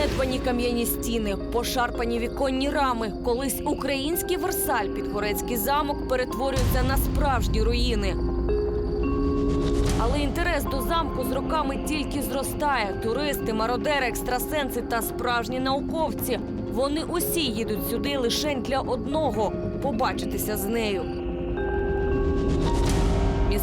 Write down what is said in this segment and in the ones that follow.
Занедбані кам'яні стіни, пошарпані віконні рами. Колись український Версаль Підгорецький замок перетворюється на справжні руїни. Але інтерес до замку з роками тільки зростає. Туристи, мародери, екстрасенси та справжні науковці. Вони усі їдуть сюди лише для одного побачитися з нею.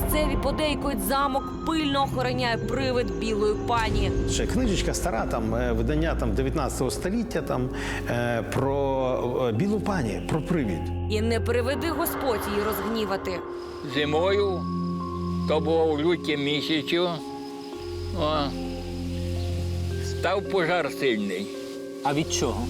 Місцеві подейкують замок пильно охороняє привид білої пані. Ще книжечка стара, там е, видання там 19 століття, там е, про е, білу пані, про привід. І не приведи Господь її розгнівати. Зимою, то було в люті місяцю, о, став пожар сильний. А від чого?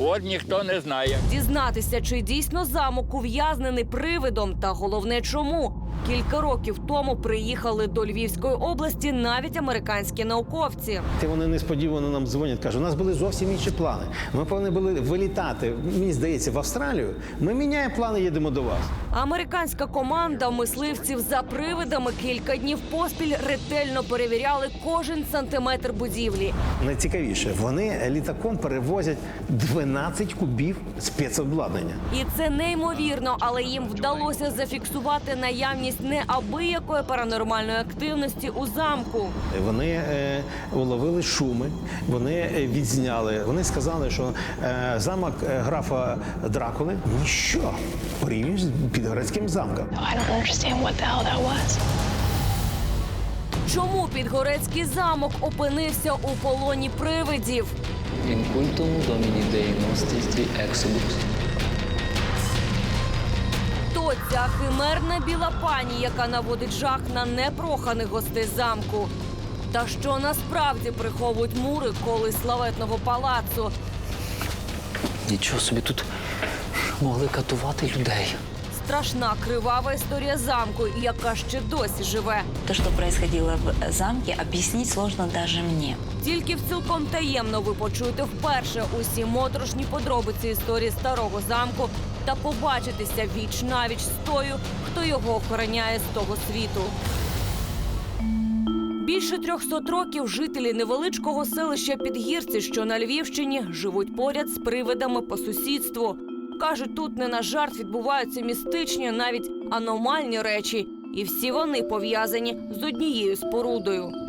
От ніхто не знає. Дізнатися, чи дійсно замок ув'язнений привидом, та головне, чому кілька років тому приїхали до Львівської області навіть американські науковці. Ти вони несподівано нам дзвонять, кажуть, у нас були зовсім інші плани. Ми повинні були вилітати, мені здається, в Австралію. Ми міняємо плани, їдемо до вас. Американська команда мисливців за привидами кілька днів поспіль ретельно перевіряли кожен сантиметр будівлі. Найцікавіше, вони літаком перевозять 12 кубів спецобладнання. І це неймовірно, але їм вдалося зафіксувати наявність неабиякої паранормальної активності у замку. Вони е, уловили шуми, вони е, відзняли. Вони сказали, що е, замок е, графа Дракули ніщо порівняно з підгорецьким замком. Чому підгорецький замок опинився у полоні привидів? In cultum Domini Dei nostri exodus. Ця химерна біла пані, яка наводить жах на непроханих гостей замку? Та що насправді приховують мури колись славетного палацу? Нічого собі тут могли катувати людей. Страшна кривава історія замку, яка ще досі живе. То, что происходило в замке, объяснить сложно даже мне. Тільки в цілком таємно ви почуєте вперше усі моторошні подробиці історії старого замку та побачитеся віч навіч з тою, хто його охороняє з того світу. Більше 300 років жителі невеличкого селища Підгірці, що на Львівщині, живуть поряд з привидами по сусідству. Кажуть, тут не на жарт відбуваються містичні, навіть аномальні речі, і всі вони пов'язані з однією спорудою.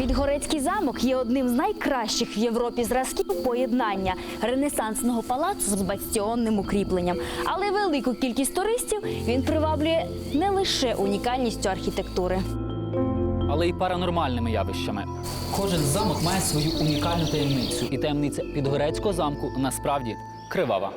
Підгорецький замок є одним з найкращих в Європі зразків поєднання ренесансного палацу з бастіонним укріпленням. Але велику кількість туристів він приваблює не лише унікальністю архітектури. Але й паранормальними явищами. Кожен замок має свою унікальну таємницю, і таємниця Підгорецького замку насправді кривава.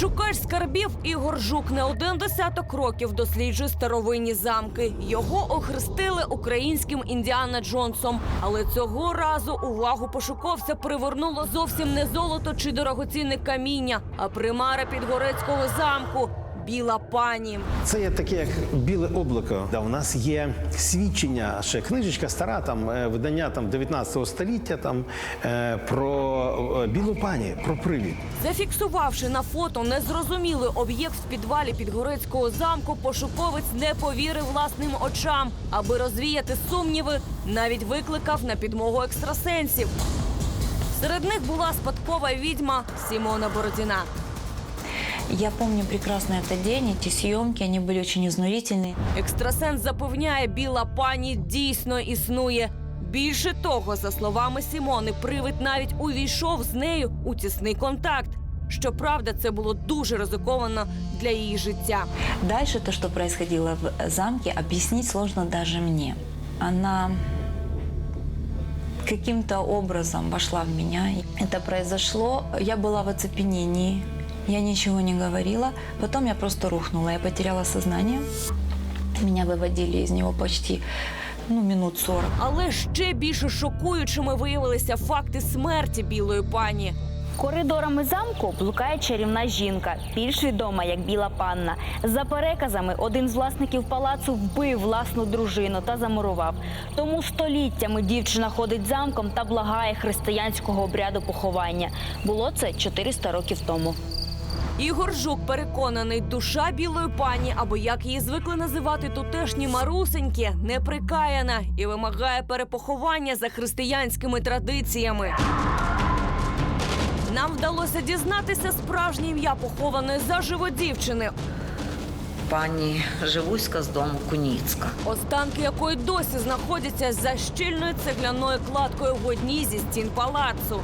Шукач скарбів Ігор Жук не один десяток років досліджує старовинні замки. Його охрестили українським Індіана Джонсом. Але цього разу увагу пошуковця привернуло зовсім не золото чи дорогоцінне каміння, а примара підгорецького замку біла пані. Це є таке, як біле облако. Да, у нас є свідчення, ще книжечка стара, там е, видання там 19 століття, там е, про е, білу пані, про привід. Зафіксувавши на фото незрозумілий об'єкт в підвалі підгорецького замку, пошуковець не повірив власним очам. Аби розвіяти сумніви, навіть викликав на підмогу екстрасенсів. Серед них була спадкова відьма Сімона Бородіна. Я помню прекрасно этот день, эти съемки, они были очень изнурительные. Екстрасенс запевняє, біла пані дійсно існує. Більше того, за словами Сімони, привид навіть увійшов з нею у тісний контакт. Щоправда, це було дуже ризиковано для її життя. Дальше то, что происходило в замке, объяснить сложно даже мне. Она каким-то образом вошла в меня. Это произошло, я была в оцепенении, я ничего не говорила. Потом я просто рухнула, я потеряла сознание. Меня выводили из него почти ну, минут 40. Але ще більше шокуючими виявилися факти смерті білої пані. Коридорами замку блукає чарівна жінка, більш відома як Біла панна. За переказами, один з власників палацу вбив власну дружину та замурував. Тому століттями дівчина ходить замком та благає християнського обряду поховання. Було це 400 років тому. Ігор Жук переконаний, душа білої пані, або як її звикли називати тутешні марусеньки, неприкаяна і вимагає перепоховання за християнськими традиціями. Нам вдалося дізнатися справжнє ім'я похованої заживо дівчини, пані Живуська з дому Куніцька. останки якої досі знаходяться за щільною цегляною кладкою в одній зі стін палацу.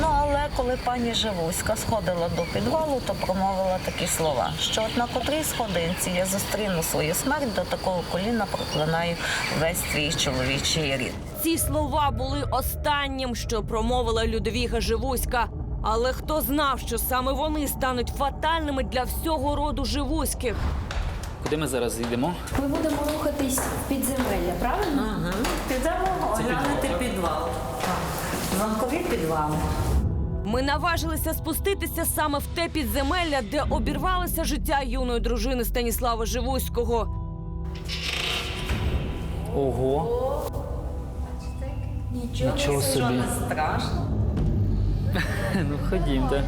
Ну але коли пані Живуська сходила до підвалу, то промовила такі слова, що от на котрій сходинці я зустріну свою смерть, до такого коліна проклинаю весь свій чоловічий рід. Ці слова були останнім, що промовила Людовіга Живуська. Але хто знав, що саме вони стануть фатальними для всього роду живуських? Куди ми зараз йдемо? Ми будемо рухатись в підземелля, правильно? Підемо оглянути підвал. Замкові підвали. Ми наважилися спуститися саме в те підземелля, де обірвалося життя юної дружини Станіслава Живуського. Ого. Нічого собі. Страшно. Ну ходімте.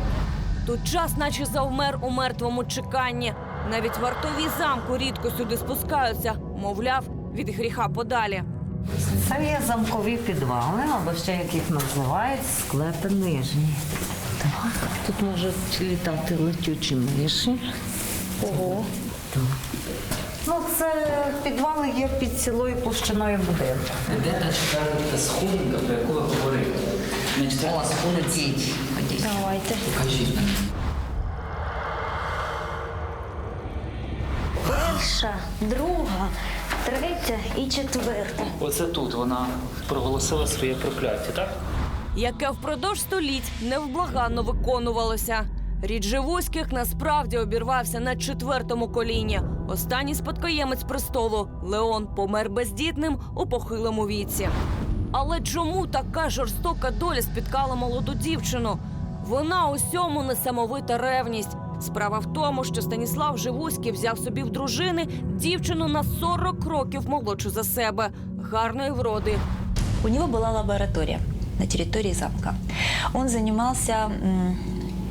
Тут час, наче завмер у мертвому чеканні. Навіть вартові замку рідко сюди спускаються, мовляв, від гріха подалі. Це є замкові підвали, або ще як їх називають, склепи нижні. Так. Тут можуть літати летючі миші. Ого. Так. Ну, це підвали є під цілою площиною будинку. Де та четверта сходинка, про яку ви говорили? Не Ходіть, ходіть. Давайте. Покажіть нам. Перша, друга, третя і четверта. Оце тут вона проголосила своє прокляття, так? яке впродовж століть невблаганно виконувалося. Рід Живуських насправді обірвався на четвертому коліні. Останній спадкоємець престолу Леон помер бездітним у похилому віці. Але чому така жорстока доля спіткала молоду дівчину? Вона усьому несамовита ревність. Справа в тому, що Станіслав Живуський взяв собі в дружини дівчину на 40 років молодшу за себе, гарної вроди, У него была лаборатория на территории замка. Он занимался м,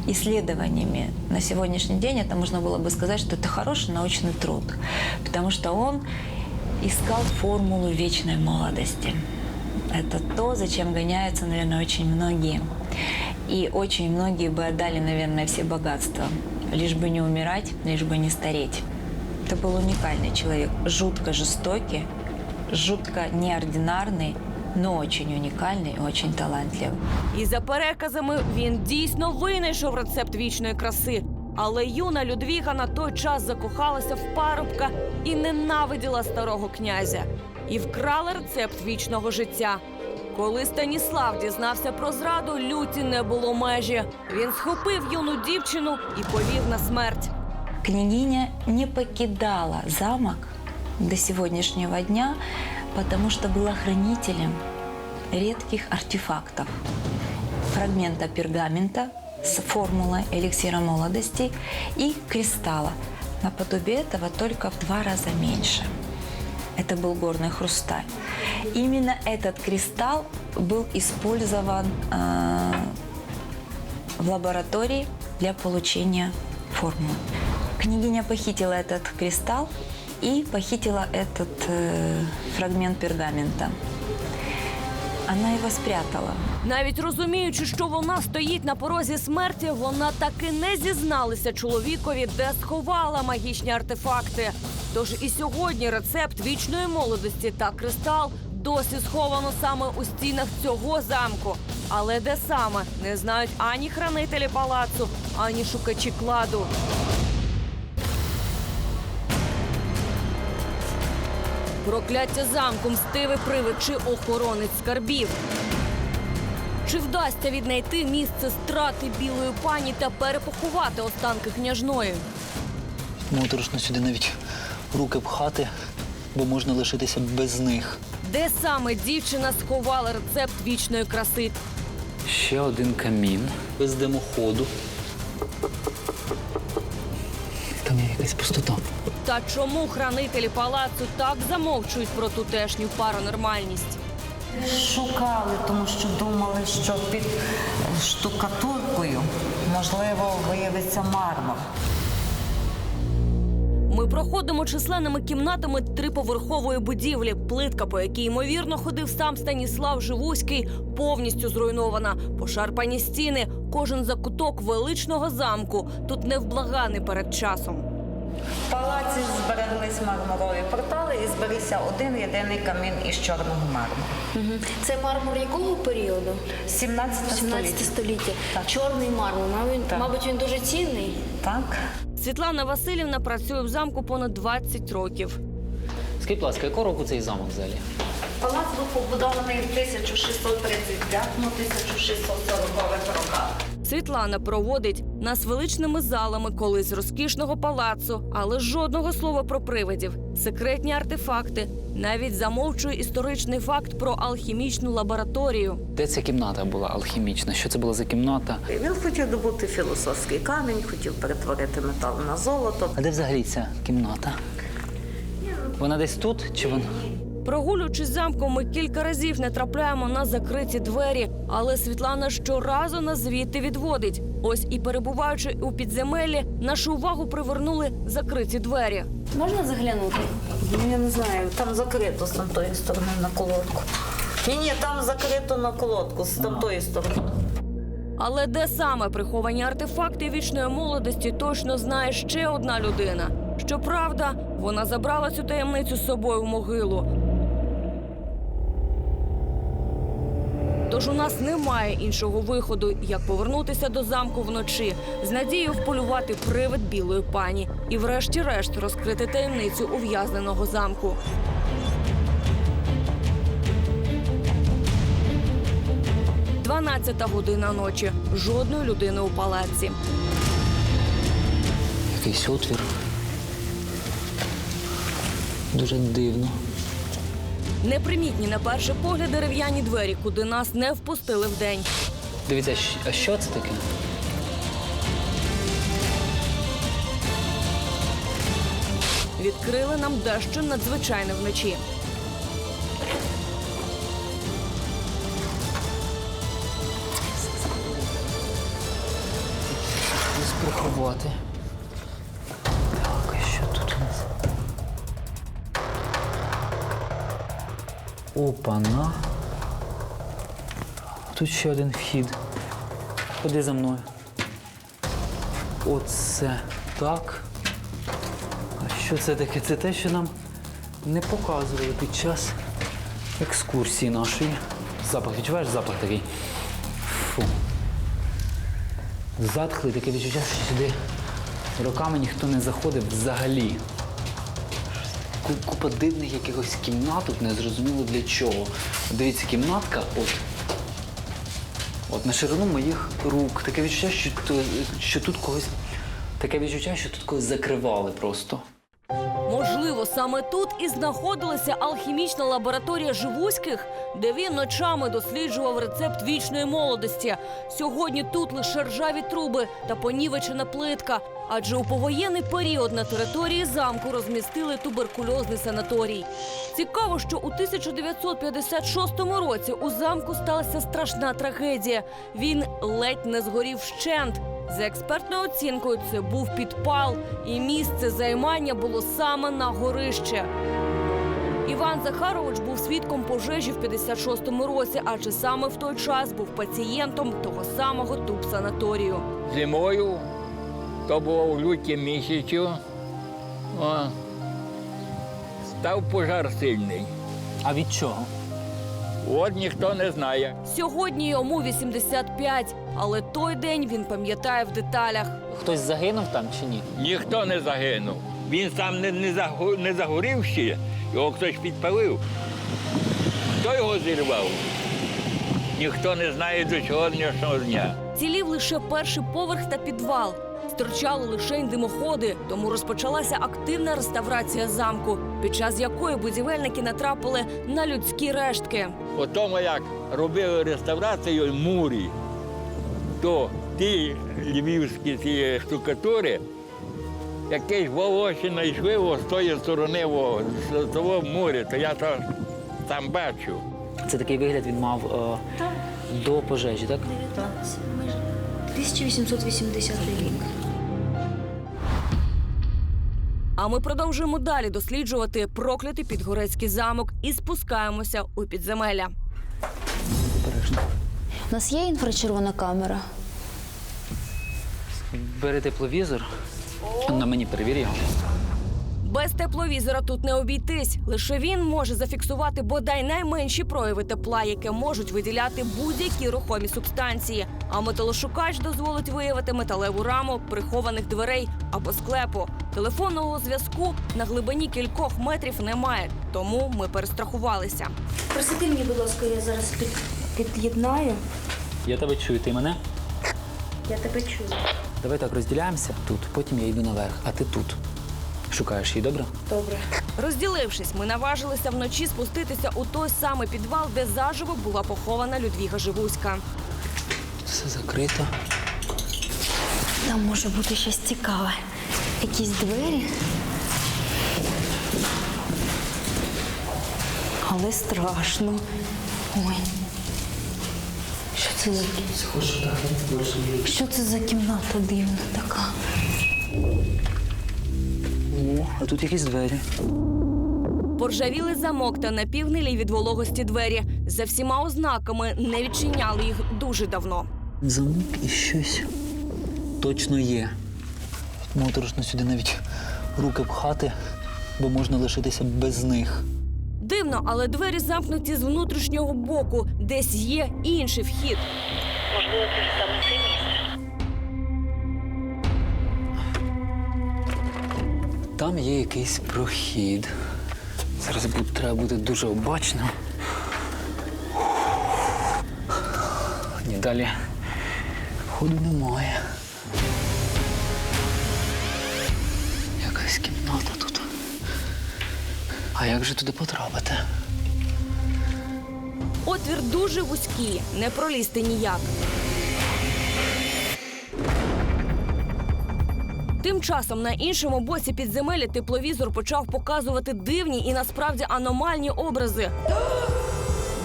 исследованиями. На сегодняшний день это можно было бы сказать, что это хороший научный труд, потому что он искал формулу вечной молодости. Это то, зачем гоняются, наверное, очень многие. И очень многие бы отдали, наверное, все богатства, лишь бы не умирать, лишь бы не стареть. Это был уникальный человек, жутко жестокий, жутко неординарный, но очень уникальный и очень талантливый. І за переказами він дійсно винайшов рецепт вічної краси. Але юна Людвіга на той час закохалася в парубка і ненавиділа старого князя. І вкрала рецепт вічного життя. Коли Станіслав дізнався про зраду, люті не було межі. Він схопив юну дівчину і повів на смерть. Княгиня не покидала замок до сегодняшнего дня, потому что была хранителем редких артефактов. Фрагмента пергамента с формулой эликсира молодости и кристалла. Наподобие этого только в два раза меньше. Это был горный хрусталь. Именно этот кристалл был использован э, в лаборатории для получения формулы. Княгиня похитила этот кристалл и похитила этот э, фрагмент пергамента. Она его спрятала. Навіть розуміючи, що вона стоїть на порозі смерті, вона таки не зізналася чоловікові, де сховала магічні артефакти. Тож і сьогодні рецепт вічної молодості та кристал досі сховано саме у стінах цього замку. Але де саме не знають ані хранителі палацу, ані шукачі кладу. Прокляття замку, мстивий привид чи охоронець скарбів. Чи вдасться віднайти місце страти білої пані та перепоховати останки княжної? Моторошно сюди навіть руки пхати, бо можна лишитися без них. Де саме дівчина сховала рецепт вічної краси? Ще один камін без димоходу. Там є якась пустота. Та чому хранителі палацу так замовчують про тутешню паранормальність? шукали, тому що думали, що під штукатуркою можливо виявиться мармур. Ми проходимо численними кімнатами триповерхової будівлі. Плитка, по якій ймовірно ходив сам Станіслав Живуський, повністю зруйнована. Пошарпані стіни, кожен закуток величного замку. Тут невблаганий перед часом. В палаці збереглись мармурові портали і зберігся один єдиний камін із чорного мармуру. Це мармур якого періоду? 17 17 століття. століття. Так. Чорний мармур. Мабуть, Так. мабуть, він дуже цінний. Так. Світлана Васильівна працює в замку понад 20 років. Скажіть, будь ласка, якого року цей замок взагалі? Палац був побудований в 1635-1640 роках. Світлана проводить нас величними залами колись розкішного палацу, але жодного слова про привидів, секретні артефакти, навіть замовчує історичний факт про алхімічну лабораторію. Де ця кімната була алхімічна? Що це була за кімната? Він хотів добути філософський камінь, хотів перетворити метал на золото. А де взагалі ця кімната? Вона десь тут чи вона? Прогулюючись замком, ми кілька разів не трапляємо на закриті двері, але Світлана щоразу нас звідти відводить. Ось і перебуваючи у підземеллі, нашу увагу привернули закриті двері. Можна заглянути? Ну, я не знаю, там закрито з тамтої сторони на колодку. Ні, ні, там закрито на колодку з тамтої сторони. Але де саме приховані артефакти вічної молодості, точно знає ще одна людина. Щоправда, вона забрала цю таємницю з собою в могилу. Тож у нас немає іншого виходу, як повернутися до замку вночі, з надією вполювати привид білої пані і, врешті-решт, розкрити таємницю ув'язненого замку. Дванадцята година ночі. Жодної людини у палаці. Якийсь отвір. Дуже дивно. Непримітні на перший погляд дерев'яні двері, куди нас не впустили вдень. Дивіться, а що це таке? Відкрили нам дещо надзвичайне вночі. Щось Опана. Тут ще один вхід. Ходи за мною. Оце так. А що це таке? Це те, що нам не показували під час екскурсії нашої. Запах, відчуваєш запах такий? Фу. Затхлий таке відчуття, що сюди роками ніхто не заходив взагалі. Ку- Купа дивних якихось кімнат, незрозуміло не зрозуміло для чого. Дивіться, кімнатка, от. От на ширину моїх рук. Таке відчуття, що, що тут когось. Таке відчуття, що тут когось закривали просто. Саме тут і знаходилася алхімічна лабораторія Живуських, де він ночами досліджував рецепт вічної молодості. Сьогодні тут лише ржаві труби та понівечена плитка. Адже у повоєнний період на території замку розмістили туберкульозний санаторій. Цікаво, що у 1956 році у замку сталася страшна трагедія. Він ледь не згорів вщент. За експертною оцінкою, це був підпал, і місце займання було саме на горище. Іван Захарович був свідком пожежі в 56-му році, адже саме в той час був пацієнтом того самого тубсанаторію. Зимою, то було в люті місяці, о, став пожар сильний. А від чого? От ніхто не знає. Сьогодні йому 85, але той день він пам'ятає в деталях. Хтось загинув там чи ні? Ніхто не загинув. Він сам не, не, загу- не загорів ще, його хтось підпалив. Хто його зірвав? Ніхто не знає до сьогоднішнього дня. Цілів лише перший поверх та підвал. Стирчали лише димоходи, тому розпочалася активна реставрація замку, під час якої будівельники натрапили на людські рештки. По тому, як робили реставрацію мурі, то ті львівські ці штукатури, якесь волосся знайшли о, з тої сторони о, з того моря, то я то там бачу. Це такий вигляд він мав е, до пожежі, так? 1880 рік. А ми продовжуємо далі досліджувати проклятий підгорецький замок і спускаємося у підземелля. Обережно. У нас є інфрачервона камера. Бери тепловізор. На мені перевір його. Без тепловізора тут не обійтись. Лише він може зафіксувати бодай найменші прояви тепла, яке можуть виділяти будь-які рухомі субстанції. А металошукач дозволить виявити металеву раму прихованих дверей або склепу. Телефонного зв'язку на глибині кількох метрів немає, тому ми перестрахувалися. Просити мені, будь ласка, я зараз під, під'єднаю. Я тебе чую, ти мене? Я тебе чую. Давай так розділяємося тут, потім я йду наверх, а ти тут. Шукаєш її, добре? Добре. Розділившись, ми наважилися вночі спуститися у той самий підвал, де заживо була похована Людвіга Живуська. Все закрито. Там може бути щось цікаве. Якісь двері. Але страшно. Ой. Що це за Що це за кімната дивна така? О, а тут якісь двері. Поржавілий замок та напівгнилі від вологості двері. За всіма ознаками не відчиняли їх дуже давно. Замок і щось точно є. Моторошно сюди навіть руки пхати, бо можна лишитися без них. Дивно, але двері замкнуті з внутрішнього боку, десь є інший вхід. Там є якийсь прохід. Зараз буде, треба бути дуже обачним. Ні, далі ходу немає. Якась кімната тут. А як же туди потрапити? Отвір дуже вузький, не пролізти ніяк. Тим часом на іншому боці підземелля тепловізор почав показувати дивні і насправді аномальні образи.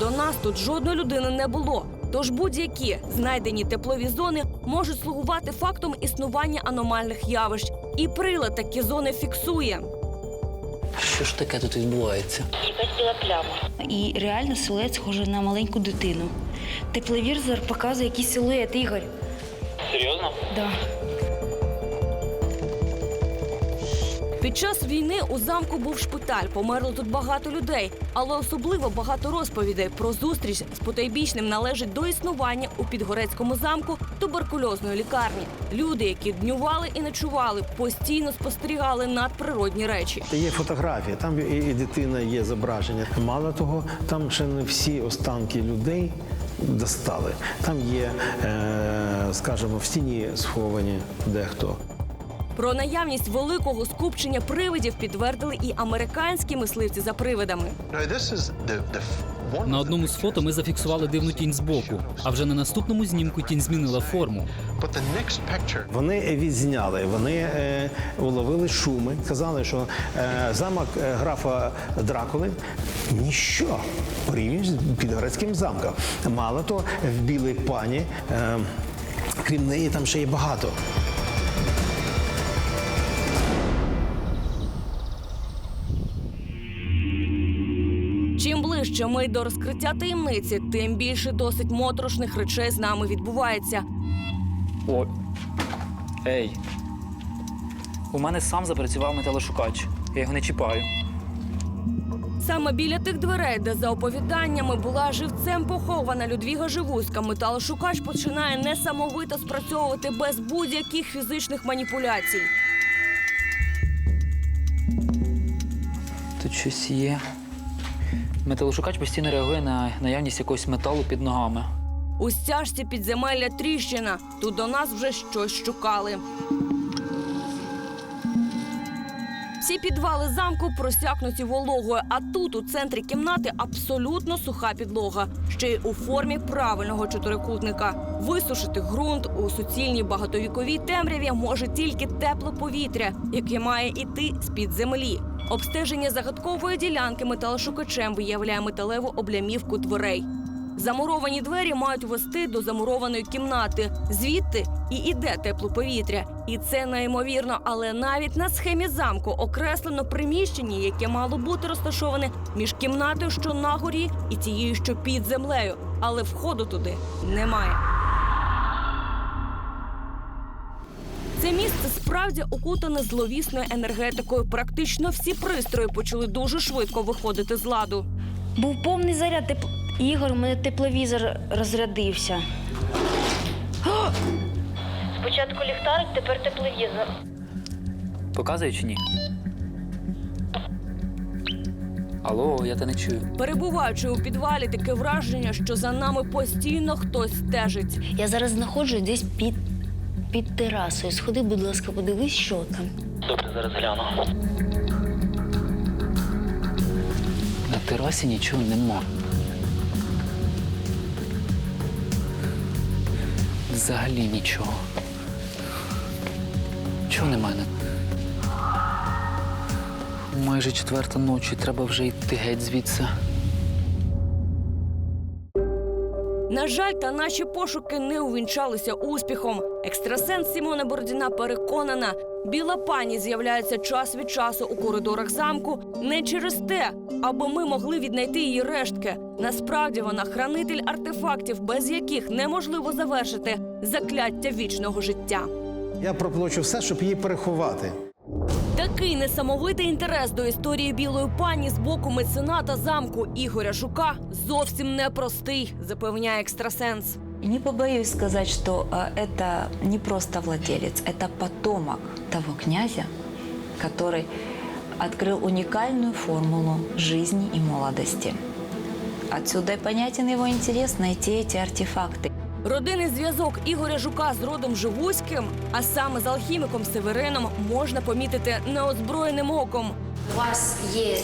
До нас тут жодної людини не було. Тож будь-які знайдені теплові зони можуть слугувати фактом існування аномальних явищ. І прилад такі зони фіксує. Що ж таке тут відбувається? І реально силует схожий на маленьку дитину. Тепловізор показує якийсь силует, Ігор. Серйозно? Да. Під час війни у замку був шпиталь. Померло тут багато людей, але особливо багато розповідей про зустріч з потайбічним належить до існування у підгорецькому замку туберкульозної лікарні. Люди, які днювали і ночували, постійно спостерігали надприродні речі. Є фотографії, там і, дитина є зображення. Мало того, там ще не всі останки людей достали. Там є, е, скажімо, в стіні сховані дехто. Про наявність великого скупчення привидів підтвердили і американські мисливці за привидами. На одному з фото ми зафіксували дивну тінь збоку, а вже на наступному знімку тінь змінила форму. Вони відзняли, вони е, уловили шуми, сказали, що е, замок е, графа Дракули ніщо порівняно з підгорецьким замком. Мало того, в білій пані, е, крім неї, там ще є багато. Ближче ми до розкриття таємниці, тим більше досить моторошних речей з нами відбувається. О. Ей. У мене сам запрацював металошукач. Я його не чіпаю. Саме біля тих дверей, де за оповіданнями була живцем похована Людвіга Живуська, металошукач починає несамовито спрацьовувати без будь-яких фізичних маніпуляцій. Тут щось є. Металошукач постійно реагує на наявність якогось металу під ногами. У стяжці підземелля тріщина. Тут до нас вже щось шукали. Всі підвали замку просякнуті вологою, а тут, у центрі кімнати, абсолютно суха підлога, ще й у формі правильного чотирикутника. Висушити ґрунт у суцільній багатовіковій темряві може тільки тепле повітря, яке має іти з-під землі. Обстеження загадкової ділянки металошукачем виявляє металеву облямівку дверей. Замуровані двері мають вести до замурованої кімнати. Звідти і іде тепло повітря. І це неймовірно, але навіть на схемі замку окреслено приміщення, яке мало бути розташоване між кімнатою, що на горі, і тією, що під землею. Але входу туди немає. Це місце справді окутане зловісною енергетикою. Практично всі пристрої почали дуже швидко виходити з ладу. Був повний заряд теп... Ігор, у мене тепловізор розрядився. Спочатку ліхтарик, тепер тепловізор. Показує чи ні? Алло, я те не чую. Перебуваючи у підвалі, таке враження, що за нами постійно хтось стежить. Я зараз знаходжусь десь під, під терасою. Сходи, будь ласка, подивись, що там. Добре, зараз гляну. На терасі нічого нема. Взагалі нічого. Чого немає? Майже четверта ночі, треба вже йти геть звідси. На жаль, та наші пошуки не увінчалися успіхом. Екстрасенс Сімона Бородіна переконана, біла пані з'являється час від часу у коридорах замку не через те, аби ми могли віднайти її рештки. Насправді вона хранитель артефактів, без яких неможливо завершити закляття вічного життя. Я проплачу все, щоб її переховати. Такий несамовитий інтерес до історії білої пані з боку мецената замку Ігоря Жука зовсім непростий, запевняє екстрасенс. И не побоюсь сказать, что э, это не просто владелец, это потомок того князя, который открыл уникальную формулу жизни и молодости. Отсюда и понятен его интерес найти эти артефакты. Родинний зв'язок Ігоря Жука з родом Живуським, а саме з алхіміком Северином, можна помітити неозброєним оком. У вас є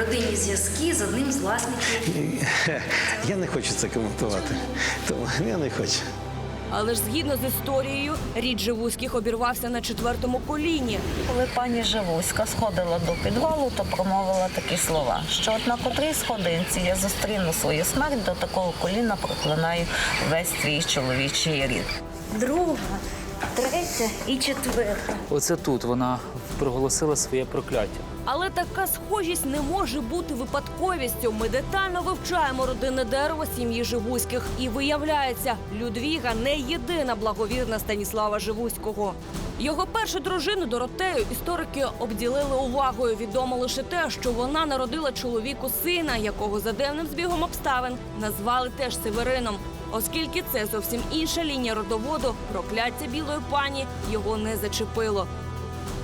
родинні зв'язки з одним з власників. Я не хочу це коментувати. Тому я не хочу. Але ж згідно з історією, рід Живуських обірвався на четвертому коліні. Коли пані Живуська сходила до підвалу, то промовила такі слова, що от на котрій сходинці я зустріну свою смерть, до такого коліна проклинаю весь твій чоловічий рід. Друга, третя і четверта. Оце тут вона проголосила своє прокляття. Але така схожість не може бути випадковістю. Ми детально вивчаємо родинне дерево сім'ї Живуських. І виявляється, Людвіга не єдина благовірна Станіслава Живуського. Його першу дружину Доротею історики обділили увагою. Відомо лише те, що вона народила чоловіку сина, якого за дивним збігом обставин назвали теж Северином. Оскільки це зовсім інша лінія родоводу, прокляття білої пані його не зачепило.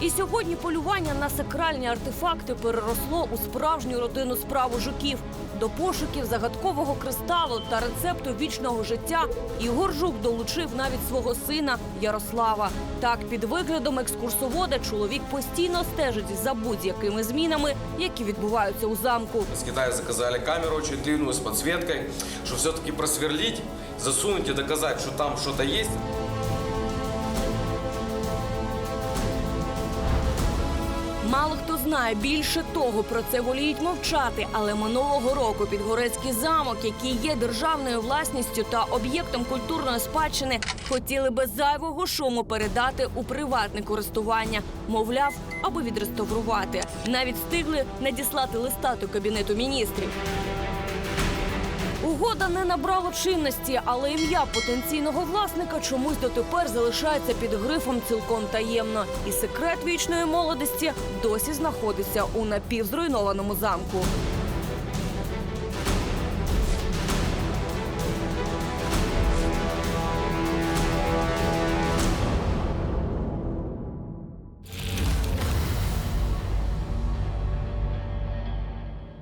І сьогодні полювання на сакральні артефакти переросло у справжню родинну справу жуків. До пошуків загадкового кристалу та рецепту вічного життя Ігор Жук долучив навіть свого сина Ярослава. Так, під виглядом екскурсовода чоловік постійно стежить за будь-якими змінами, які відбуваються у замку. С Китая заказали камеру очень длинную с подсветкой, чтобы все-таки просверлить, засунуть и доказать, что там что-то есть. Мало хто знає більше того, про це воліють мовчати. Але минулого року Підгорецький замок, який є державною власністю та об'єктом культурної спадщини, хотіли без зайвого шуму передати у приватне користування. Мовляв, аби відреставрувати. Навіть встигли надіслати листа до кабінету міністрів. Угода не набрала чинності, але ім'я потенційного власника чомусь дотепер залишається під грифом цілком таємно. І секрет вічної молодості досі знаходиться у напівзруйнованому замку.